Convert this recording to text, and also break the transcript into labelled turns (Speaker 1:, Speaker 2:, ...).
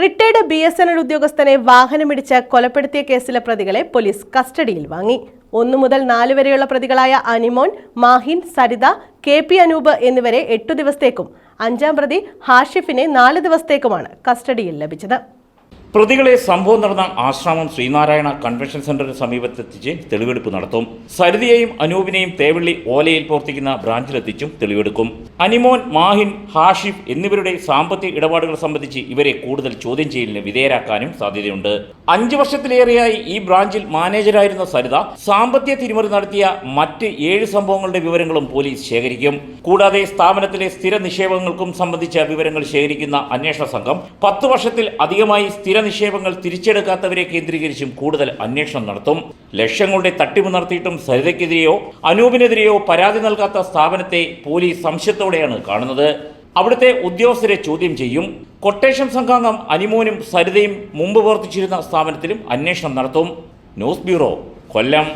Speaker 1: Retired B S N L ഉദ്യോഗസ്ഥനെ വാഹനമിടിച്ച് കൊലപ്പെടുത്തിയ കേസിലെ പ്രതികളെ പോലീസ് കസ്റ്റഡിയിൽ വാങ്ങി. ഒന്നു മുതൽ നാല് വരെയുള്ള പ്രതികളായ അനിമോൻ മാഹിൻ സരിത കെ പി അനൂപ് എന്നിവരെ എട്ടു ദിവസത്തേക്കും അഞ്ചാം പ്രതി ഹാഷിഫിനെ നാല് ദിവസത്തേക്കുമാണ് കസ്റ്റഡിയിൽ ലഭിച്ചത്.
Speaker 2: പ്രതികളെ സംഭവം നടന്ന ആശ്രാമം ശ്രീനാരായണ കൺവെൻഷൻ സെന്ററിന് സമീപത്തെത്തിച്ച് തെളിവെടുപ്പ് നടത്തും. സരിതയെയും അനൂപിനെയും തേവള്ളി ഓലയിൽ പ്രവർത്തിക്കുന്ന ബ്രാഞ്ചിലെത്തിച്ചും തെളിവെടുക്കും. അനിമോൻ മാഹിൻ ഹാഷിഫ് എന്നിവരുടെ സാമ്പത്തിക ഇടപാടുകൾ സംബന്ധിച്ച് ഇവരെ കൂടുതൽ ചോദ്യം ചെയ്യലിന് വിധേയരാക്കാനും സാധ്യതയുണ്ട്. അഞ്ച് വർഷത്തിലേറെയായി ഈ ബ്രാഞ്ചിൽ മാനേജരായിരുന്ന സരിത സാമ്പത്തിക തിരിമറി നടത്തിയ മറ്റ് ഏഴ് സംഭവങ്ങളുടെ വിവരങ്ങളും പോലീസ് ശേഖരിക്കും. കൂടാതെ സ്ഥാപനത്തിലെ സ്ഥിര നിക്ഷേപങ്ങൾക്കും സംബന്ധിച്ച വിവരങ്ങൾ ശേഖരിക്കുന്ന അന്വേഷണ സംഘം പത്ത് വർഷത്തിൽ അധികമായി സ്ഥിര നിക്ഷേപങ്ങൾ തിരിച്ചെടുക്കാത്തവരെ കേന്ദ്രീകരിച്ചും കൂടുതൽ അന്വേഷണം നടത്തും. ലക്ഷങ്ങളുടെ തട്ടിപ്പ് നടത്തിയിട്ടും സരിതയ്ക്കെതിരെയോ അനൂപിനെതിരെയോ പരാതി നൽകാത്ത സ്ഥാപനത്തെ പോലീസ് സംശയത്തോടെയാണ് കാണുന്നത്. അവിടുത്തെ ഉദ്യോഗസ്ഥരെ ചോദ്യം ചെയ്യും. കൊട്ടേഷൻ സംഘാംഗം അനിമോനും സരിതയും മുമ്പ് പ്രവർത്തിച്ചിരുന്ന സ്ഥാപനത്തിലും അന്വേഷണം നടത്തും. News bureau Kollam.